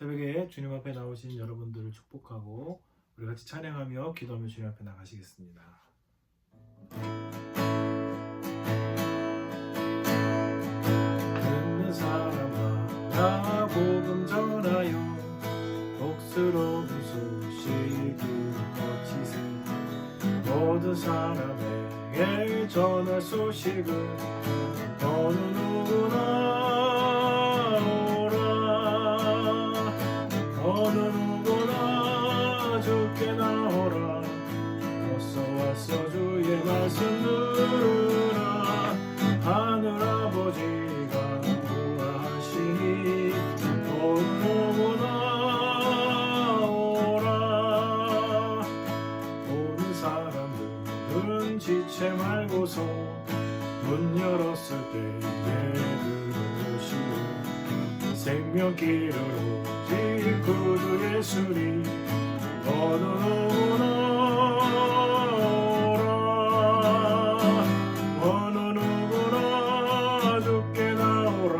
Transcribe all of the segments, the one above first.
새벽에 주님 앞에 나오신 여러분들을 축복하고 우리 같이 찬양하며 기도하며 주님 앞에 나가시겠습니다. 사람아 복음 전하여 복스러운 소식을 거치세 모든 사람에게 전할 소식은 어느 누구나 문 열었을 때내 들으시오 생명길을 오직 구주 예수니 어느누구나 오라 어느누구나 주께 나오라.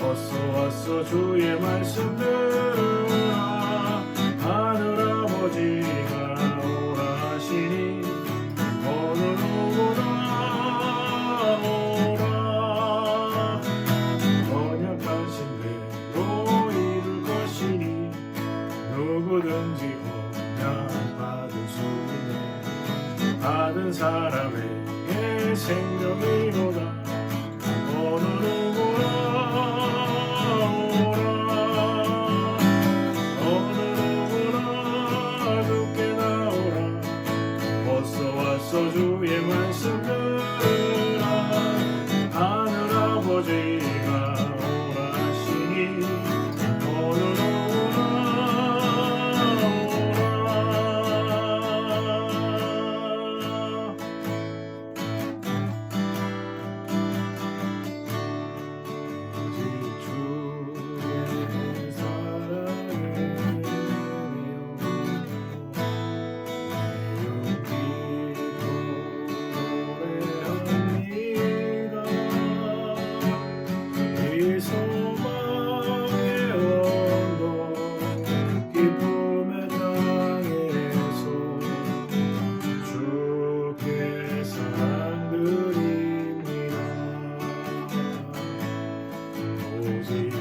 어서 왔어 주의 말씀 들 mercy.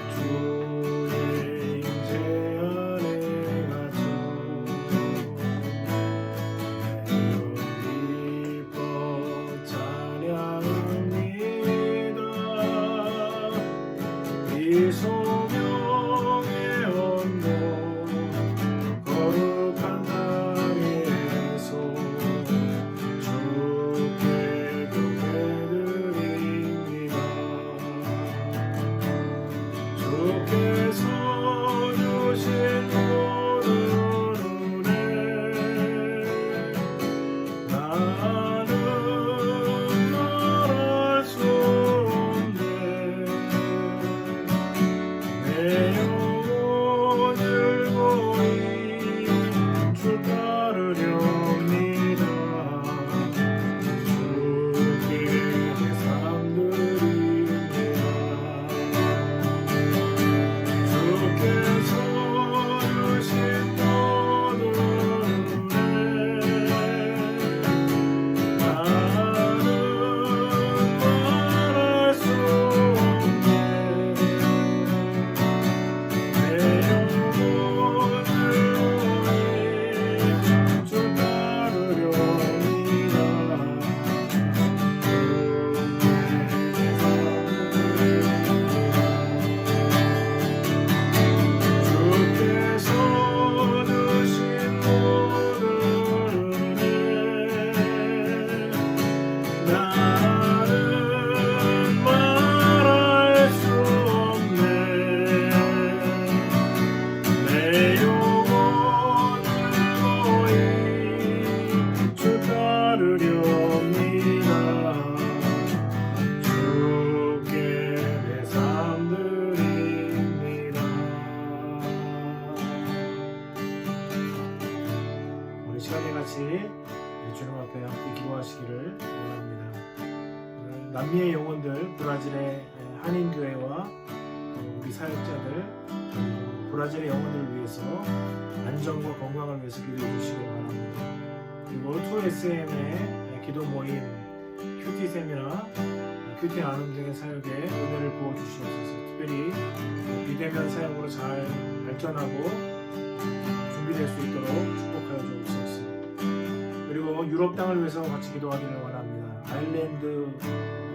기도하기를 원합니다. 아일랜드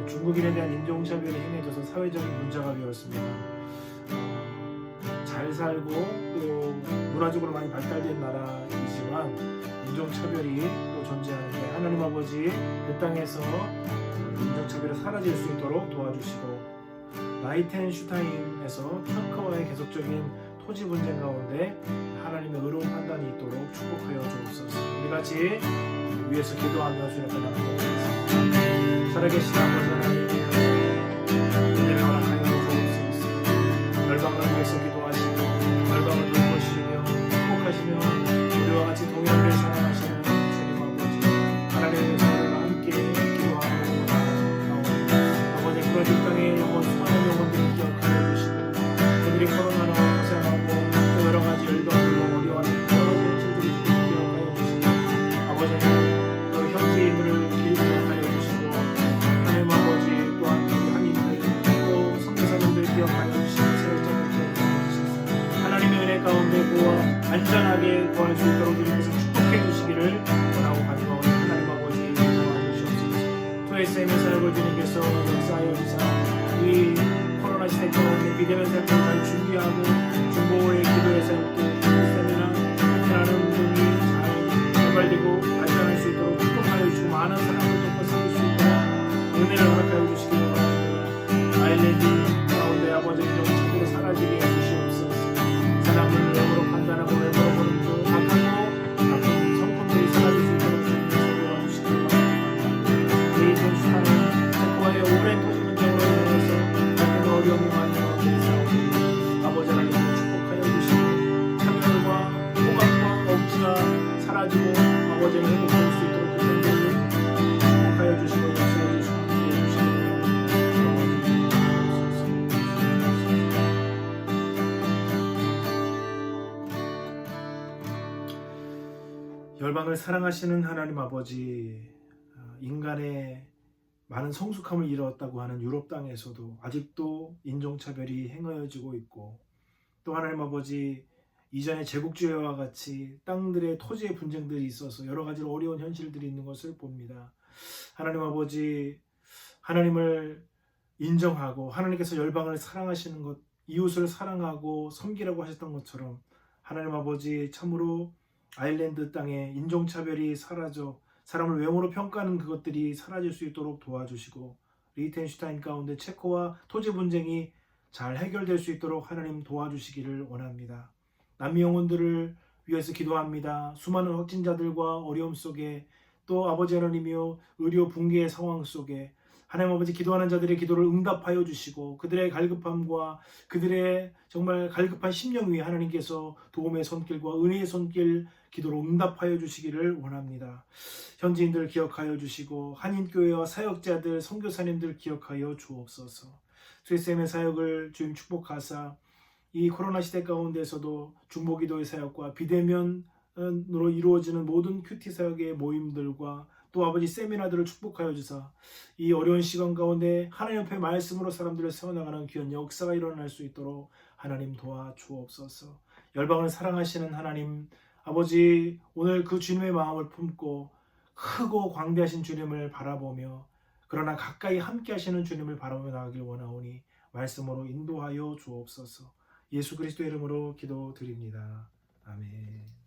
중국인에 대한 인종차별이 행해져서 사회적인 문제가 되었습니다. 어, 잘 살고 또 문화적으로 많이 발달된 나라이지만 인종차별이 또 존재하는데 하나님 아버지 그 땅에서 인종차별이 사라질 수 있도록 도와주시고 라이텐슈타인에서 터크와의 계속적인 토지 분쟁 가운데 하나님의 의로운 판단이 있도록 축복하여 주옵소서. 우리 같이 위에서 기도하며 주님께 나누겠습니다. 살아계신 아버지 하나님, 열방을 사랑하시는 하나님 아버지 어, 인간의 많은 성숙함을 이루었다고 하는 유럽 땅에서도 아직도 인종차별이 행하여지고 있고 또 하나님 아버지 이전의 제국주의와 같이 땅들의 토지의 분쟁들이 있어서 여러 가지 어려운 현실들이 있는 것을 봅니다. 하나님 아버지 하나님을 인정하고 하나님께서 열방을 사랑하시는 것 이웃을 사랑하고 섬기라고 하셨던 것처럼 하나님 아버지 참으로 아일랜드 땅에 인종차별이 사라져 사람을 외모로 평가하는 그것들이 사라질 수 있도록 도와주시고 리텐슈타인 가운데 체코와 토지 분쟁이 잘 해결될 수 있도록 하나님 도와주시기를 원합니다. 남미 영혼들을 위해서 기도합니다. 수많은 확진자들과 어려움 속에 또 아버지 하나님이여 의료 붕괴의 상황 속에 하나님 아버지 기도하는 자들의 기도를 응답하여 주시고 그들의 갈급함과 그들의 정말 갈급한 심령 위에 하나님께서 도움의 손길과 은혜의 손길 기도로 응답하여 주시기를 원합니다. 현지인들 기억하여 주시고 한인교회와 사역자들 선교사님들 기억하여 주옵소서. 스위스엠의 사역을 주님 축복하사 이 코로나 시대 가운데서도 중보기도의 사역과 비대면으로 이루어지는 모든 큐티 사역의 모임들과 또 아버지 세미나들을 축복하여 주사 이 어려운 시간 가운데 하나님 옆에 말씀으로 사람들을 세워나가는 귀한 역사가 일어날 수 있도록 하나님 도와 주옵소서. 열방을 사랑하시는 하나님 아버지 오늘 그 주님의 마음을 품고 크고 광대하신 주님을 바라보며 그러나 가까이 함께 하시는 주님을 바라보며 나가길 원하오니 말씀으로 인도하여 주옵소서. 예수 그리스도 이름으로 기도드립니다. 아멘.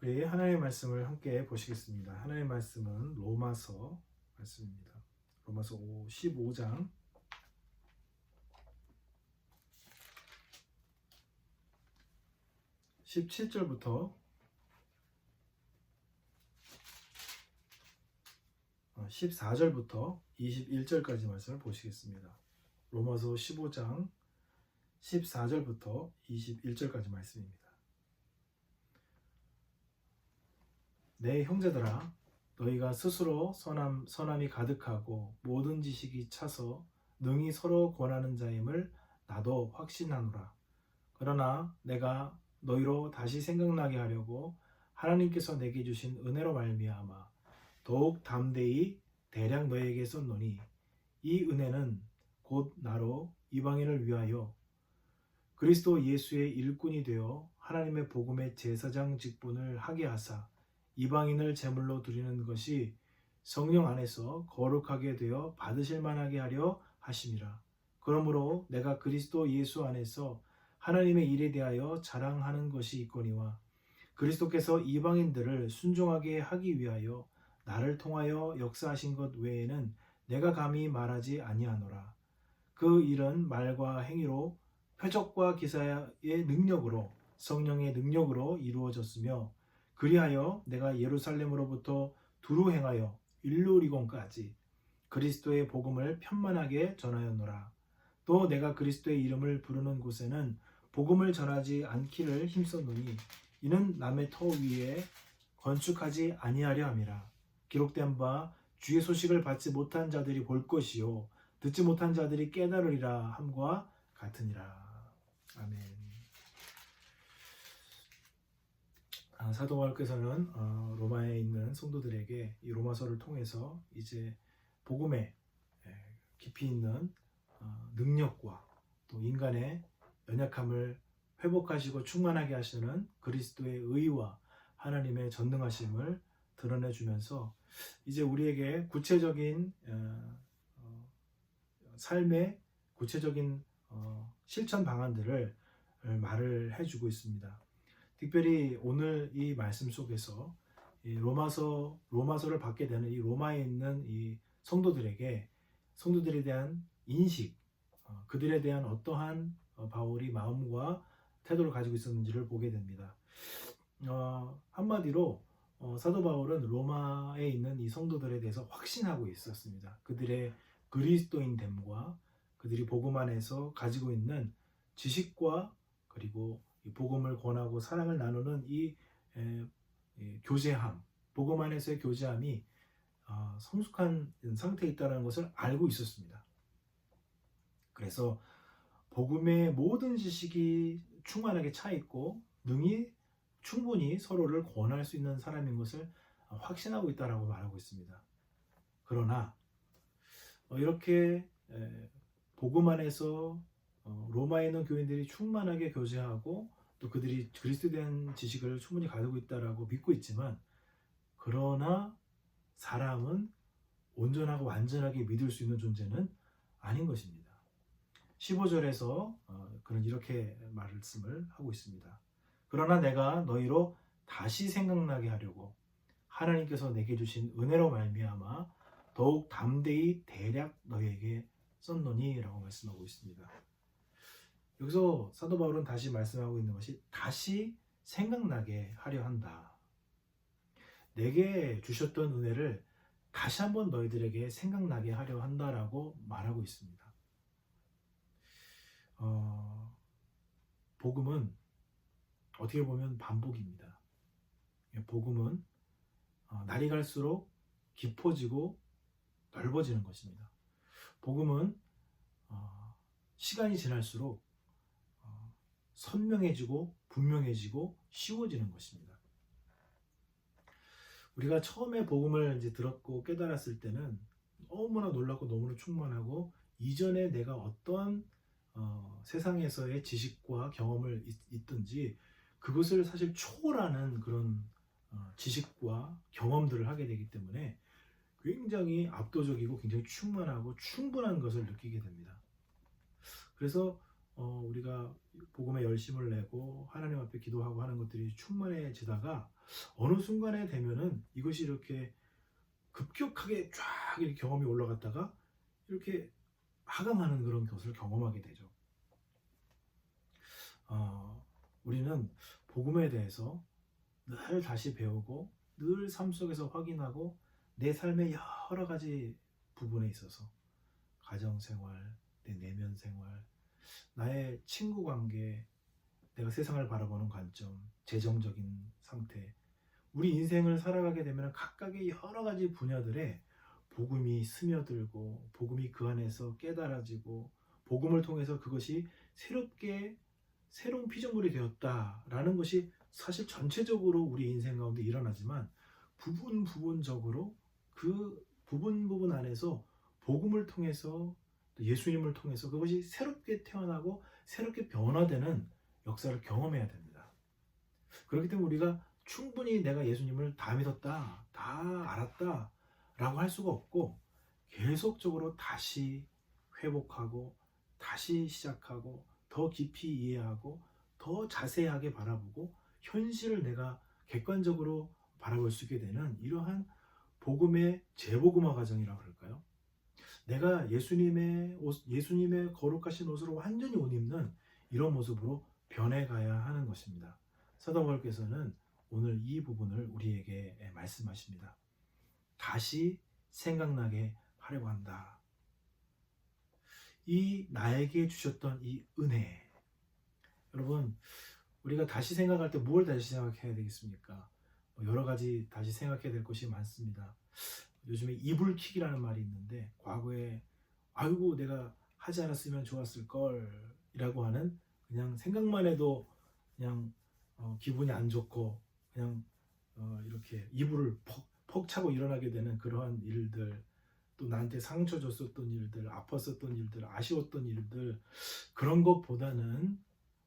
우리 하나님의 말씀을 함께 보시겠습니다. 하나님의 말씀은 로마서 말씀입니다. 로마서 5, 15장 17절부터 14절부터 21절까지 말씀을 보시겠습니다. 로마서 15장 14절부터 21절까지 말씀입니다. 내 형제들아 너희가 스스로 선함, 선함이 가득하고 모든 지식이 차서 능히 서로 권하는 자임을 나도 확신하노라. 그러나 내가 너희로 다시 생각나게 하려고 하나님께서 내게 주신 은혜로 말미암아 더욱 담대히 대략 너희에게 썼노니 이 은혜는 곧 나로 이방인을 위하여 그리스도 예수의 일꾼이 되어 하나님의 복음의 제사장 직분을 하게 하사 이방인을 제물로 드리는 것이 성령 안에서 거룩하게 되어 받으실 만하게 하려 하심이라. 그러므로 내가 그리스도 예수 안에서 하나님의 일에 대하여 자랑하는 것이 있거니와 그리스도께서 이방인들을 순종하게 하기 위하여 나를 통하여 역사하신 것 외에는 내가 감히 말하지 아니하노라. 그 일은 말과 행위로 표적과 기사의 능력으로 성령의 능력으로 이루어졌으며 그리하여 내가 예루살렘으로부터 두루 행하여 일루리곤까지 그리스도의 복음을 편만하게 전하였노라. 또 내가 그리스도의 이름을 부르는 곳에는 복음을 전하지 않기를 힘썼노니 이는 남의 터 위에 건축하지 아니하려 함이라. 기록된 바 주의 소식을 받지 못한 자들이 볼 것이요 듣지 못한 자들이 깨달으리라 함과 같으니라. 아멘. 아, 사도 바울께서는 어, 로마에 있는 성도들에게 이 로마서를 통해서 이제 복음의 에, 깊이 있는 어, 능력과 또 인간의 연약함을 회복하시고 충만하게 하시는 그리스도의 의와 하나님의 전능하심을 드러내 주면서 이제 우리에게 구체적인 어, 어, 삶의 구체적인 어, 실천 방안들을 말을 해주고 있습니다. 특별히 오늘 이 말씀 속에서 이 로마서 로마서를 받게 되는 이 로마에 있는 이 성도들에게 성도들에 대한 인식, 어, 그들에 대한 어떠한 어, 바울이 마음과 태도를 가지고 있었는지를 보게 됩니다. 어, 한마디로 어, 사도 바울은 로마에 있는 이 성도들에 대해서 확신하고 있었습니다. 그들의 그리스도인됨과 그들이 복음 안에서 가지고 있는 지식과 그리고 이 복음을 권하고 사랑을 나누는 이, 교제함, 복음 안에서의 교제함이 어, 성숙한 상태에 있다는 것을 알고 있었습니다. 그래서 복음의 모든 지식이 충만하게 차 있고 능히 충분히 서로를 권할 수 있는 사람인 것을 확신하고 있다라고 말하고 있습니다. 그러나 어, 이렇게 복음 안에서 어, 로마에 있는 교인들이 충만하게 교제하고 또 그들이 그리스도에 대한 지식을 충분히 가지고 있다라고 믿고 있지만 그러나 사람은 온전하고 완전하게 믿을 수 있는 존재는 아닌 것입니다. 15절에서 어, 그런 이렇게 말씀을 하고 있습니다. 그러나 내가 너희로 다시 생각나게 하려고 하나님께서 내게 주신 은혜로 말미암아 더욱 담대히 대략 너희에게 썼노니라고 말씀하고 있습니다. 여기서 사도 바울은 다시 말씀하고 있는 것이 다시 생각나게 하려 한다. 내게 주셨던 은혜를 다시 한번 너희들에게 생각나게 하려 한다라고 말하고 있습니다. 어, 복음은 어떻게 보면 반복입니다. 복음은 어, 날이 갈수록 깊어지고 넓어지는 것입니다. 복음은 어, 시간이 지날수록 어, 선명해지고 분명해지고 쉬워지는 것입니다. 우리가 처음에 복음을 이제 들었고 깨달았을 때는 너무나 놀랍고 너무나 충만하고 이전에 내가 어떠한 어, 세상에서의 지식과 경험을 있, 든지 그것을 사실 초월하는 그런 어, 지식과 경험들을 하게 되기 때문에 굉장히 압도적이고 굉장히 충만하고 충분한 것을 느끼게 됩니다. 그래서 어, 우리가 복음에 열심을 내고 하나님 앞에 기도하고 하는 것들이 충만해지다가 어느 순간에 되면은 이것이 이렇게 급격하게 쫙 이렇게 경험이 올라갔다가 이렇게 하강하는 그런 것을 경험하게 되죠. 어, 우리는 복음에 대해서 늘 다시 배우고 늘 삶 속에서 확인하고 내 삶의 여러 가지 부분에 있어서 가정 생활, 내 내면 생활, 나의 친구 관계, 내가 세상을 바라보는 관점, 재정적인 상태, 우리 인생을 살아가게 되면 각각의 여러 가지 분야들에 복음이 스며들고 복음이 그 안에서 깨달아지고 복음을 통해서 그것이 새롭게 새로운 피조물이 되었다라는 것이 사실 전체적으로 우리 인생 가운데 일어나지만 부분 부분적으로 그 부분 부분 안에서 복음을 통해서 또 예수님을 통해서 그것이 새롭게 태어나고 새롭게 변화되는 역사를 경험해야 됩니다. 그렇기 때문에 우리가 충분히 내가 예수님을 다 믿었다, 다 알았다 라고 할 수가 없고 계속적으로 다시 회복하고 다시 시작하고 더 깊이 이해하고 더 자세하게 바라보고 현실을 내가 객관적으로 바라볼 수 있게 되는 이러한 복음의 재복음화 과정이라고 그럴까요? 내가 예수님의 옷, 예수님의 거룩하신 옷으로 완전히 옷 입는 이런 모습으로 변해가야 하는 것입니다. 사도 바울께서는 오늘 이 부분을 우리에게 말씀하십니다. 다시 생각나게 하려고 한다. 이 나에게 주셨던 이 은혜. 여러분, 우리가 다시 생각할 때뭘 다시 생각해야 되겠습니까? 뭐 여러 가지 다시 생각해야 될 것이 많습니다. 요즘에 이불킥이라는 말이 있는데 과거에 아이고 내가 하지 않았으면 좋았을 걸이라고 하는 그냥 생각만 해도 그냥 어, 기분이 안 좋고 그냥 어, 이렇게 이불을 퍽, 퍽 차고 일어나게 되는 그러한 일들 또 나한테 상처 줬었던 일들 아팠었던 일들 아쉬웠던 일들 그런 것보다는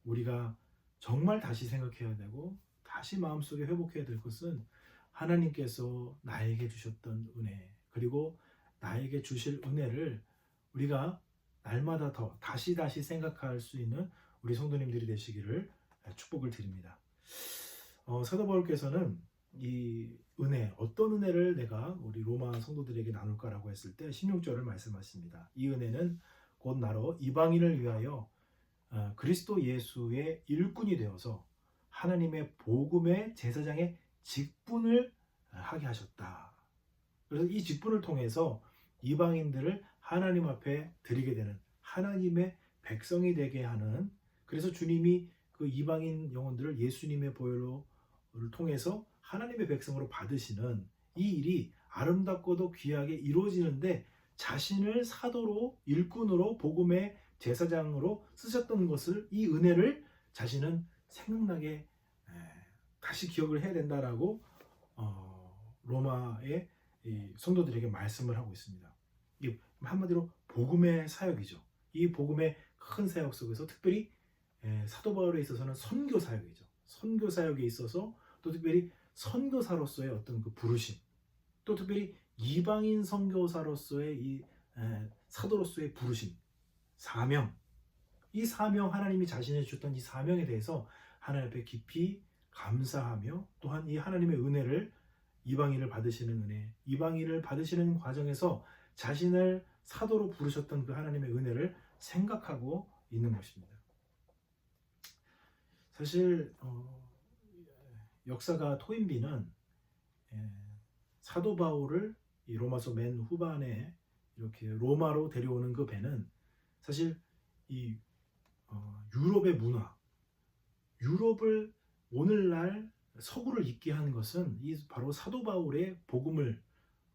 우리가 정말 다시 생각해야 되고 다시 마음속에 회복해야 될 것은 하나님께서 나에게 주셨던 은혜 그리고 나에게 주실 은혜를 우리가 날마다 더 다시 다시 생각할 수 있는 우리 성도님들이 되시기를 축복을 드립니다. 어, 사도 바울께서는 이 은혜 어떤 은혜를 내가 우리 로마 성도들에게 나눌까라고 했을 때 16절을 말씀하십니다. 이 은혜는 곧 나로 이방인을 위하여 어, 그리스도 예수의 일꾼이 되어서 하나님의 복음의 제사장의 직분을 하게 하셨다. 그래서 이 직분을 통해서 이방인들을 하나님 앞에 드리게 되는 하나님의 백성이 되게 하는 그래서 주님이 그 이방인 영혼들을 예수님의 보혈로를 통해서 하나님의 백성으로 받으시는 이 일이 아름답고도 귀하게 이루어지는데 자신을 사도로 일꾼으로 복음의 제사장으로 쓰셨던 것을 이 은혜를 자신은 생각나게 다시 기억을 해야 된다라고 어, 로마의 성도들에게 말씀을 하고 있습니다. 이 한마디로 복음의 사역이죠. 이 복음의 큰 사역 속에서 특별히 사도 바울에 있어서는 선교 사역이죠. 선교 사역에 있어서 또 특별히 선교사로서의 어떤 그 부르심, 또 특별히 이방인 선교사로서의 이 사도로서의 부르심, 사명, 이 사명 하나님이 자신이 주셨던 이 사명에 대해서 하나님 앞에 깊이 감사하며 또한 이 하나님의 은혜를 이방인을 받으시는 은혜, 이방인을 받으시는 과정에서 자신을 사도로 부르셨던 그 하나님의 은혜를 생각하고 있는 것입니다. 사실 어, 역사가 토인비는 예, 사도 바울을 이 로마서 맨 후반에 이렇게 로마로 데려오는 그 배는 사실 이 어, 유럽의 문화, 유럽을 오늘날 서구를 있게 한 것은 이 바로 사도 바울의 복음을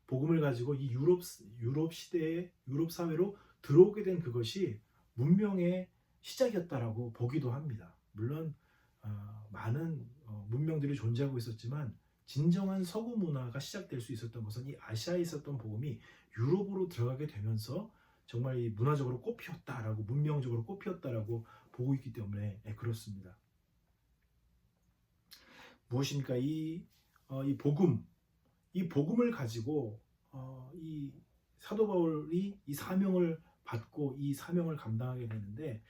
복음을 가지고 이 유럽 유럽 시대의 유럽 사회로 들어오게 된 그것이 문명의 시작이었다라고 보기도 합니다. 물론 어, 많은 어, 문명들이 존재하고 있었지만 진정한 서구 문화가 시작될 수 있었던 것은 이 아시아에 있었던 복음이 유럽으로 들어가게 되면서 정말 이 문화적으로 꽃피었다라고 문명적으로 꽃피었다라고 보고 있기 때문에 네, 그렇습니다. 무엇입니까? 이, 어, 이 복음, 이 복음을 가지고 어, 이 사도 바울이 이 사명을 받고 이 사명을 감당하게 되는데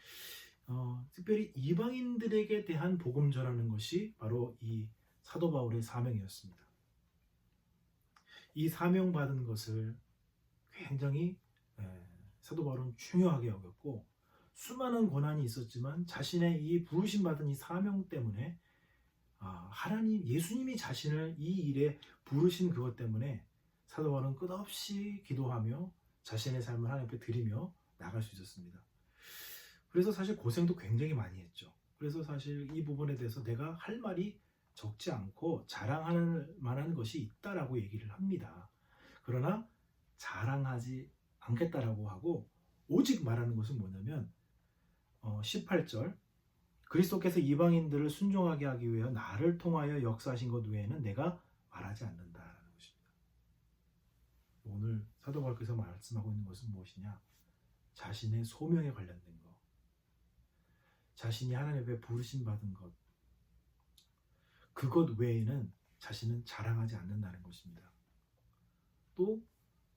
어, 특별히 이방인들에게 대한 복음 전하는 것이 바로 이 사도 바울의 사명이었습니다. 이 사명 받은 것을 굉장히 에, 사도 바울은 중요하게 여겼고 수많은 고난이 있었지만 자신의 이 부르심 받은 이 사명 때문에 아, 하나님 예수님이 자신을 이 일에 부르신 그것 때문에 사도 바울은 끝없이 기도하며 자신의 삶을 하나님 앞에 드리며 나갈 수 있었습니다. 그래서 사실 고생도 굉장히 많이 했죠. 그래서 사실 이 부분에 대해서 내가 할 말이 적지 않고 자랑할 만한 것이 있다라고 얘기를 합니다. 그러나 자랑하지 않겠다라고 하고 오직 말하는 것은 뭐냐면 어, 18절 그리스도께서 이방인들을 순종하게 하기 위해 나를 통하여 역사하신 것 외에는 내가 말하지 않는다라는 것입니다. 오늘 사도 바울께서 말씀하고 있는 것은 무엇이냐? 자신의 소명에 관련된 것, 자신이 하나님 앞에 부르심 받은 것, 그것 외에는 자신은 자랑하지 않는다는 것입니다. 또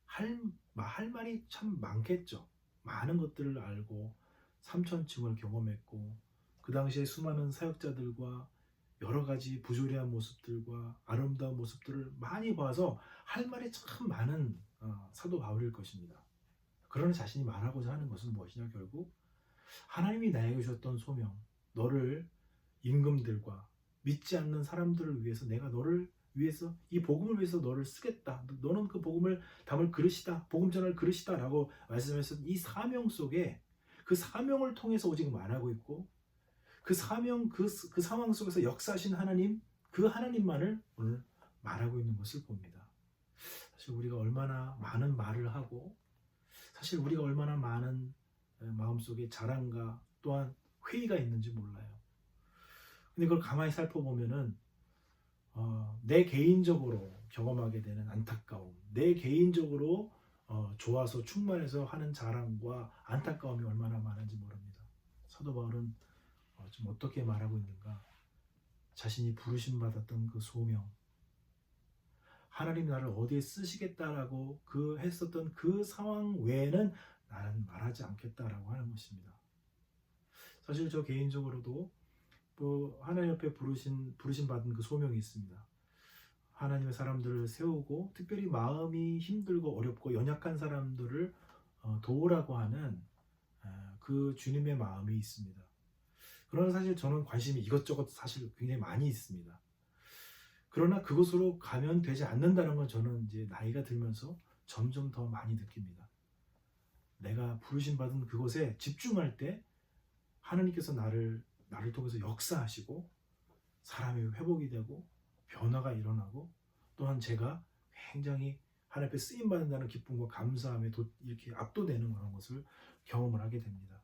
할, 할 말이 참 많겠죠. 많은 것들을 알고 삼천층을 경험했고 그 당시에 수많은 사역자들과 여러 가지 부조리한 모습들과 아름다운 모습들을 많이 봐서 할 말이 참 많은 어, 사도 바울일 것입니다. 그러나 자신이 말하고자 하는 것은 무엇이냐 결국 하나님이 나에게 주셨던 소명, 너를 임금들과 믿지 않는 사람들을 위해서 내가 너를 위해서 이 복음을 위해서 너를 쓰겠다. 너는 그 복음을 담을 그릇이다. 복음 전할 그릇이다라고 말씀해서 이 사명 속에 그 사명을 통해서 오직 말하고 있고 그 사명 그, 그 상황 속에서 역사하신 하나님 그 하나님만을 오늘 말하고 있는 것을 봅니다. 사실 우리가 얼마나 많은 말을 하고 사실 우리가 얼마나 많은 마음속에 자랑과 또한 회의가 있는지 몰라요. 근데 그걸 가만히 살펴보면은 어, 내 개인적으로 경험하게 되는 안타까움, 내 개인적으로 어, 좋아서 충만해서 하는 자랑과 안타까움이 얼마나 많은지 모릅니다. 사도 바울은 어, 좀 어떻게 말하고 있는가? 자신이 부르심 받았던 그 소명, 하나님 나를 어디에 쓰시겠다라고 그 했었던 그 상황 외에는 나는 말하지 않겠다라고 하는 것입니다. 사실 저 개인적으로도 뭐 하나님 옆에 부르신 부르심 받은 그 소명이 있습니다. 하나님의 사람들을 세우고 특별히 마음이 힘들고 어렵고 연약한 사람들을 어, 도우라고 하는 아, 그 주님의 마음이 있습니다. 그러나 사실 저는 관심이 이것저것 사실 굉장히 많이 있습니다. 그러나 그곳으로 가면 되지 않는다는 건 저는 이제 나이가 들면서 점점 더 많이 느낍니다. 내가 부르심 받은 그곳에 집중할 때 하나님께서 나를 나를 통해서 역사하시고 사람이 회복이 되고 변화가 일어나고 또한 제가 굉장히 하나님 앞에 쓰임 받는다는 기쁨과 감사함에 도, 이렇게 압도되는 그런 것을 경험을 하게 됩니다.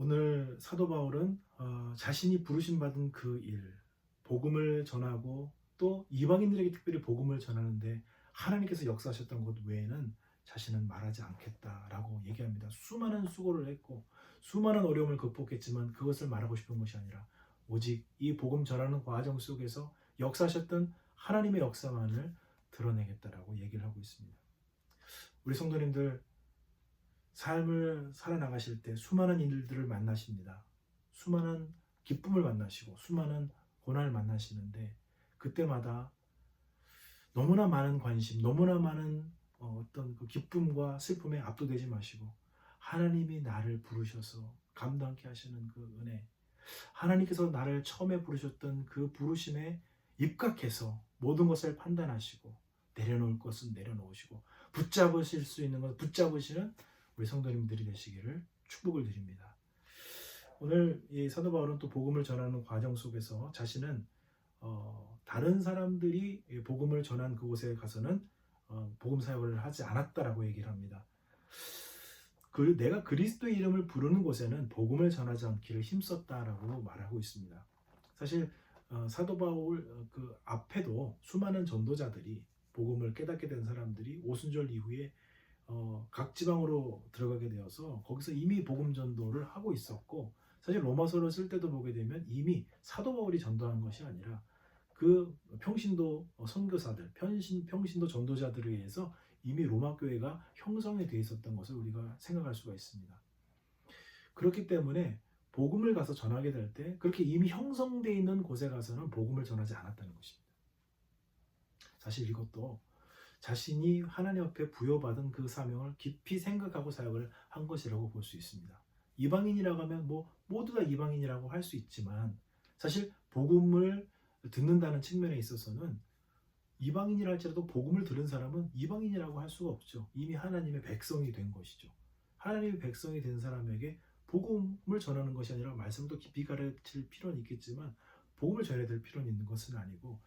오늘 사도 바울은 어, 자신이 부르심 받은 그 일, 복음을 전하고 또 이방인들에게 특별히 복음을 전하는데 하나님께서 역사하셨던 것 외에는 자신은 말하지 않겠다라고 얘기합니다. 수많은 수고를 했고 수많은 어려움을 극복했지만 그것을 말하고 싶은 것이 아니라 오직 이 복음 전하는 과정 속에서 역사하셨던 하나님의 역사만을 드러내겠다라고 얘기를 하고 있습니다. 우리 성도님들 삶을 살아나가실 때 수많은 일들을 만나십니다. 수많은 기쁨을 만나시고 수많은 고난을 만나시는데 그때마다 너무나 많은 관심, 너무나 많은 어, 어떤 그 기쁨과 슬픔에 압도되지 마시고 하나님이 나를 부르셔서 감당케 하시는 그 은혜, 하나님께서 나를 처음에 부르셨던 그 부르심에 입각해서 모든 것을 판단하시고 내려놓을 것은 내려놓으시고 붙잡으실 수 있는 것 붙잡으시는 우리 성도님들이 되시기를 축복을 드립니다. 오늘 이 사도 바울은 또 복음을 전하는 과정 속에서 자신은 어, 다른 사람들이 복음을 전한 그곳에 가서는 어, 복음 사역을 하지 않았다라고 얘기를 합니다. 그 내가 그리스도의 이름을 부르는 곳에는 복음을 전하지 않기를 힘썼다라고 말하고 있습니다. 사실 어, 사도 바울 어, 그 앞에도 수많은 전도자들이 복음을 깨닫게 된 사람들이 오순절 이후에 어, 각 지방으로 들어가게 되어서 거기서 이미 복음 전도를 하고 있었고 사실 로마서를 쓸 때도 보게 되면 이미 사도 바울이 전도한 것이 아니라 그 평신도 선교사들, 평신, 평신도 전도자들에 의해서 이미 로마 교회가 형성이 되어 있었던 것을 우리가 생각할 수가 있습니다. 그렇기 때문에 복음을 가서 전하게 될 때 그렇게 이미 형성되어 있는 곳에 가서는 복음을 전하지 않았다는 것입니다. 사실 이것도 자신이 하나님 앞에 부여받은 그 사명을 깊이 생각하고 사역을 한 것이라고 볼 수 있습니다. 이방인이라고 하면 뭐 모두 다 이방인이라고 할 수 있지만 사실 복음을 듣는다는 측면에 있어서는 이방인이라 할지라도 복음을 들은 사람은 이방인이라고 할 수가 없죠. 이미 하나님의 백성이 된 것이죠. 하나님의 백성이 된 사람에게 복음을 전하는 것이 아니라 말씀도 깊이 가르칠 필요는 있겠지만 복음을 전해야 될 필요는 있는 것은 아니고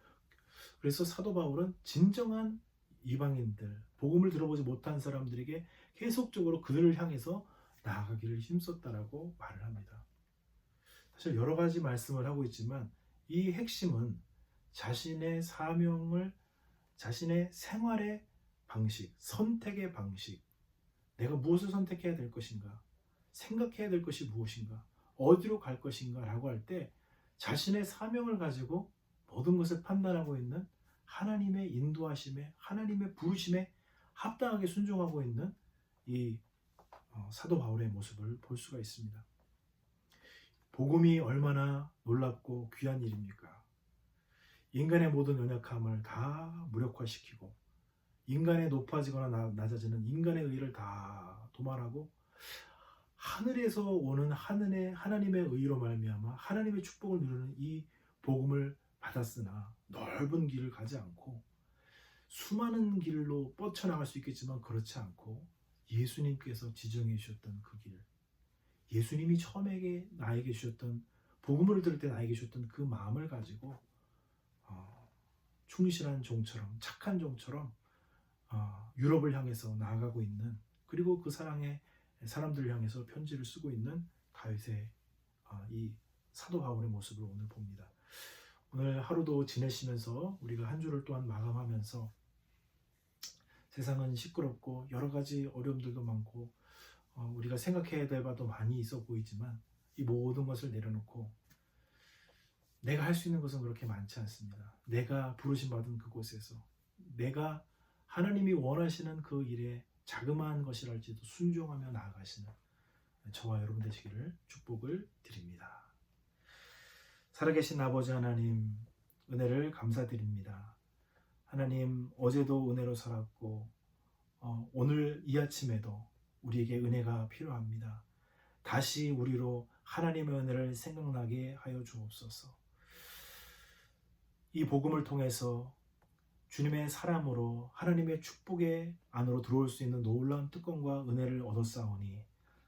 그래서 사도 바울은 진정한 이방인들 복음을 들어보지 못한 사람들에게 계속적으로 그들을 향해서 나아가기를 힘썼다라고 말을 합니다. 사실 여러 가지 말씀을 하고 있지만 이 핵심은 자신의 사명을 자신의 생활의 방식, 선택의 방식, 내가 무엇을 선택해야 될 것인가, 생각해야 될 것이 무엇인가, 어디로 갈 것인가라고 할 때 자신의 사명을 가지고 모든 것을 판단하고 있는 하나님의 인도하심에, 하나님의 부르심에 합당하게 순종하고 있는 이 어, 사도 바울의 모습을 볼 수가 있습니다. 복음이 얼마나 놀랍고 귀한 일입니까? 인간의 모든 연약함을 다 무력화시키고 인간의 높아지거나 나- 낮아지는 인간의 의를 다 도말하고 하늘에서 오는 하늘의 하나님의 의로 말미암아 하나님의 축복을 누리는 이 복음을 받았으나 넓은 길을 가지 않고 수많은 길로 뻗쳐나갈 수 있겠지만 그렇지 않고 예수님께서 지정해 주셨던 그 길, 예수님이 처음에 나에게 주셨던 복음을 들을 때 나에게 주셨던 그 마음을 가지고 어, 충실한 종처럼 착한 종처럼 어, 유럽을 향해서 나아가고 있는 그리고 그 사랑의 사람들을 향해서 편지를 쓰고 있는 다윗의 어, 이 사도 바울의 모습을 오늘 봅니다. 오늘 하루도 지내시면서 우리가 한 주를 또한 마감하면서 세상은 시끄럽고 여러 가지 어려움들도 많고 어, 우리가 생각해야 될 바도 많이 있어 보이지만 이 모든 것을 내려놓고 내가 할 수 있는 것은 그렇게 많지 않습니다. 내가 부르심 받은 그곳에서 내가 하나님이 원하시는 그 일에 자그마한 것이랄지도 순종하며 나아가시는 저와 여러분 되시기를 축복을 드립니다. 살아계신 아버지 하나님 은혜를 감사드립니다. 하나님 어제도 은혜로 살았고 어, 오늘 이 아침에도 우리에게 은혜가 필요합니다. 다시 우리로 하나님의 은혜를 생각나게 하여 주옵소서. 이 복음을 통해서 주님의 사람으로 하나님의 축복의 안으로 들어올 수 있는 놀라운 특권과 은혜를 얻었사오니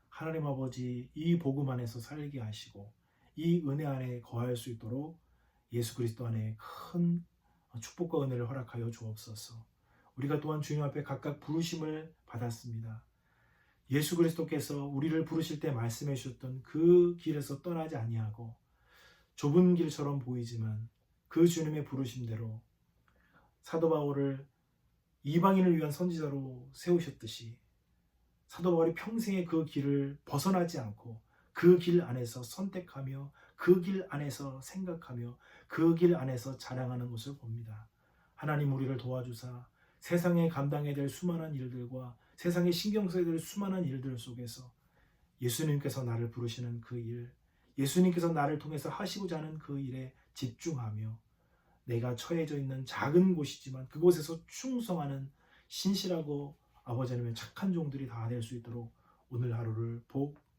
하나님 아버지 이 복음 안에서 살게 하시고 이 은혜 안에 거할 수 있도록 예수 그리스도 안에 큰 축복과 은혜를 허락하여 주옵소서. 우리가 또한 주님 앞에 각각 부르심을 받았습니다. 예수 그리스도께서 우리를 부르실 때 말씀해 주셨던 그 길에서 떠나지 아니하고 좁은 길처럼 보이지만 그 주님의 부르심대로 사도 바울을 이방인을 위한 선지자로 세우셨듯이 사도 바울이 평생의 그 길을 벗어나지 않고 그 길 안에서 선택하며 그 길 안에서 생각하며 그 길 안에서 자랑하는 것을 봅니다. 하나님 우리를 도와주사 세상에 감당해야 될 수많은 일들과 세상에 신경 써야 될 수많은 일들 속에서 예수님께서 나를 부르시는 그 일, 예수님께서 나를 통해서 하시고자 하는 그 일에 집중하며 내가 처해져 있는 작은 곳이지만 그곳에서 충성하는 신실하고 아버지 하나님의 착한 종들이 다 될 수 있도록 오늘 하루를 복